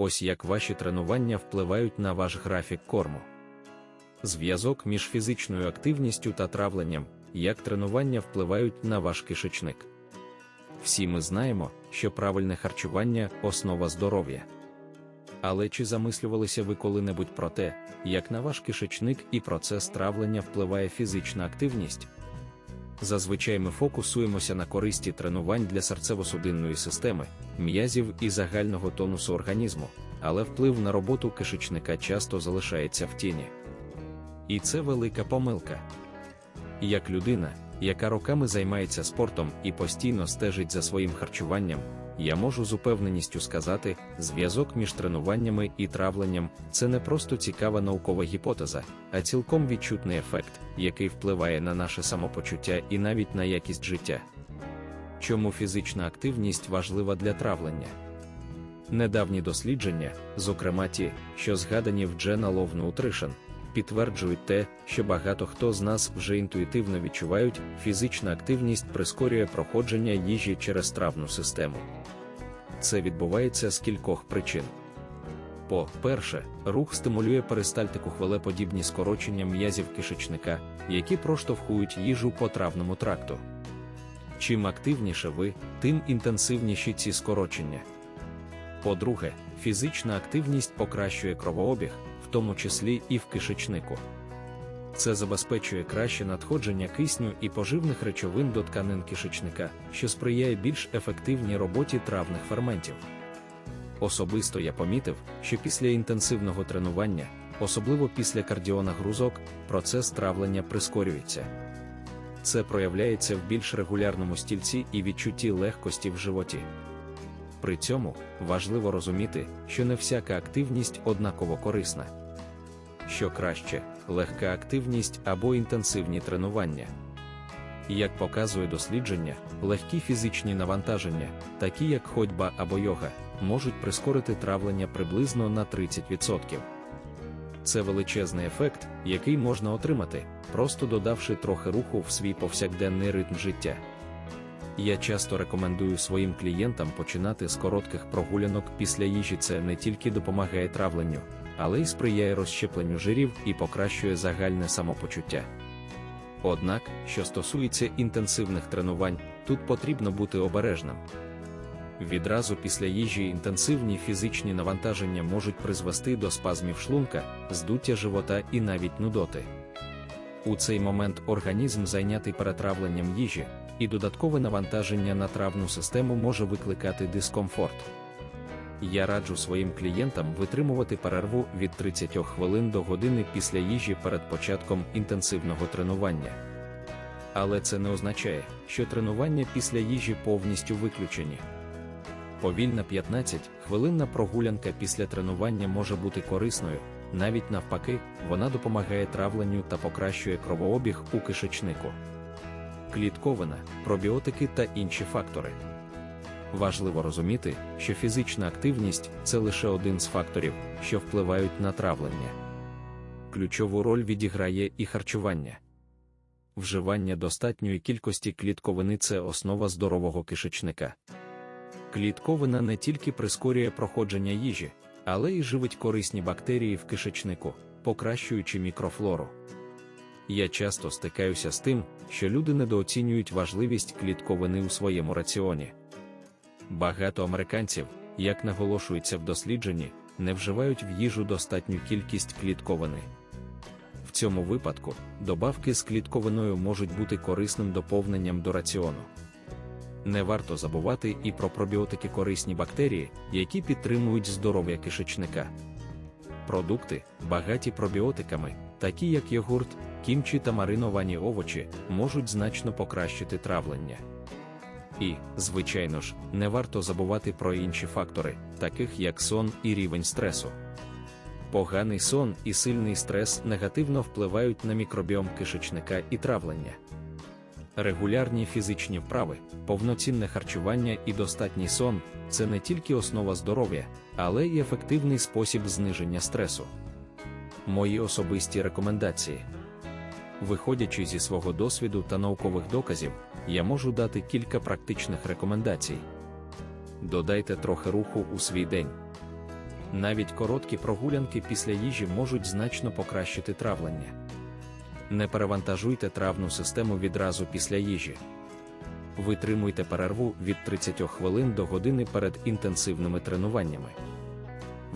ось як ваші тренування впливають на ваш графік корму. Зв'язок між фізичною активністю та травленням, як тренування впливають на ваш кишечник. Всі ми знаємо, що правильне харчування основа здоров'я. Але чи замислювалися ви коли-небудь про те, як на ваш кишечник і процес травлення впливає фізична активність? Зазвичай ми фокусуємося на користі тренувань для серцево-судинної системи, м'язів і загального тонусу організму, але вплив на роботу кишечника часто залишається в тіні. І це велика помилка. Як людина, яка роками займається спортом і постійно стежить за своїм харчуванням, я можу з упевненістю сказати, зв'язок між тренуваннями і травленням це не просто цікава наукова гіпотеза, а цілком відчутний ефект, який впливає на наше самопочуття і навіть на якість життя. Чому фізична активність важлива для травлення? Недавні дослідження, зокрема ті, що згадані в Journal of Nutrition, підтверджують те, що багато хто з нас вже інтуїтивно відчувають, фізична активність прискорює проходження їжі через травну систему. Це відбувається з кількох причин. По-перше, рух стимулює перистальтику хвилеподібні скорочення м'язів кишечника, які проштовхують їжу по травному тракту. Чим активніше ви, тим інтенсивніші ці скорочення. По-друге, фізична активність покращує кровообіг, тому числі і в кишечнику. Це забезпечує краще надходження кисню і поживних речовин до тканин кишечника, що сприяє більш ефективній роботі травних ферментів. Особисто я помітив, що після інтенсивного тренування, особливо після кардіонагрузок, процес травлення прискорюється. Це проявляється в більш регулярному стільці і відчутті легкості в животі. При цьому важливо розуміти, що не всяка активність однаково корисна. Що краще, легка активність або інтенсивні тренування. Як показує дослідження, легкі фізичні навантаження, такі як ходьба або йога, можуть прискорити травлення приблизно на 30%. Це величезний ефект, який можна отримати, просто додавши трохи руху в свій повсякденний ритм життя. Я часто рекомендую своїм клієнтам починати з коротких прогулянок після їжі. Це не тільки допомагає травленню, але й сприяє розщепленню жирів і покращує загальне самопочуття. Однак, що стосується інтенсивних тренувань, тут потрібно бути обережним. Відразу після їжі інтенсивні фізичні навантаження можуть призвести до спазмів шлунка, здуття живота і навіть нудоти. У цей момент організм зайнятий перетравленням їжі, і додаткове навантаження на травну систему може викликати дискомфорт. Я раджу своїм клієнтам витримувати перерву від 30 хвилин до години після їжі перед початком інтенсивного тренування. Але це не означає, що тренування після їжі повністю виключені. Повільна 15-хвилинна прогулянка після тренування може бути корисною, навіть навпаки, вона допомагає травленню та покращує кровообіг у кишечнику. Клітковина, пробіотики та інші фактори. Важливо розуміти, що фізична активність це лише один з факторів, що впливають на травлення. Ключову роль відіграє і харчування. Вживання достатньої кількості клітковини це основа здорового кишечника. Клітковина не тільки прискорює проходження їжі, але й живить корисні бактерії в кишечнику, покращуючи мікрофлору. Я часто стикаюся з тим, що люди недооцінюють важливість клітковини у своєму раціоні. Багато американців, як наголошується в дослідженні, не вживають в їжу достатню кількість клітковини. В цьому випадку добавки з клітковиною можуть бути корисним доповненням до раціону. Не варто забувати і про пробіотики корисні бактерії, які підтримують здоров'я кишечника. Продукти, багаті пробіотиками, такі як йогурт, кімчі та мариновані овочі, можуть значно покращити травлення. І, звичайно ж, не варто забувати про інші фактори, таких як сон і рівень стресу. Поганий сон і сильний стрес негативно впливають на мікробіом кишечника і травлення. Регулярні фізичні вправи, повноцінне харчування і достатній сон це не тільки основа здоров'я, але й ефективний спосіб зниження стресу. Мої особисті рекомендації. Виходячи зі свого досвіду та наукових доказів, я можу дати кілька практичних рекомендацій. Додайте трохи руху у свій день. Навіть короткі прогулянки після їжі можуть значно покращити травлення. Не перевантажуйте травну систему відразу після їжі. Витримуйте перерву від 30 хвилин до години перед інтенсивними тренуваннями.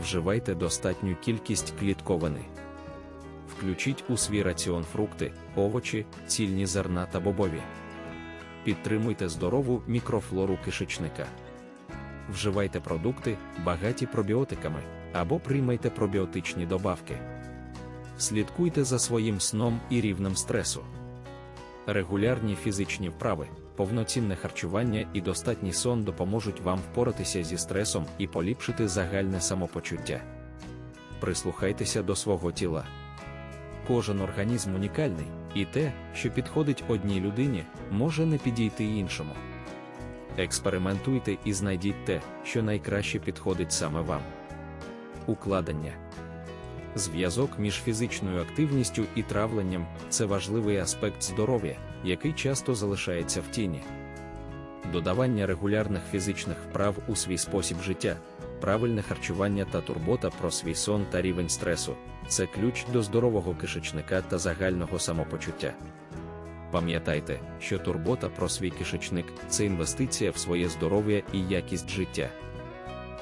Вживайте достатню кількість клітковини. Включіть у свій раціон фрукти, овочі, цільні зерна та бобові. Підтримуйте здорову мікрофлору кишечника. Вживайте продукти, багаті пробіотиками, або приймайте пробіотичні добавки. Слідкуйте за своїм сном і рівнем стресу. Регулярні фізичні вправи, повноцінне харчування і достатній сон допоможуть вам впоратися зі стресом і поліпшити загальне самопочуття. Прислухайтеся до свого тіла. Кожен організм унікальний, і те, що підходить одній людині, може не підійти іншому. Експериментуйте і знайдіть те, що найкраще підходить саме вам. Укладення Зв'язок між фізичною активністю і травленням це важливий аспект здоров'я, який часто залишається в тіні. Додавання регулярних фізичних вправ у свій спосіб життя, правильне харчування та турбота про свій сон та рівень стресу це ключ до здорового кишечника та загального самопочуття. Пам'ятайте, що турбота про свій кишечник це інвестиція в своє здоров'я і якість життя.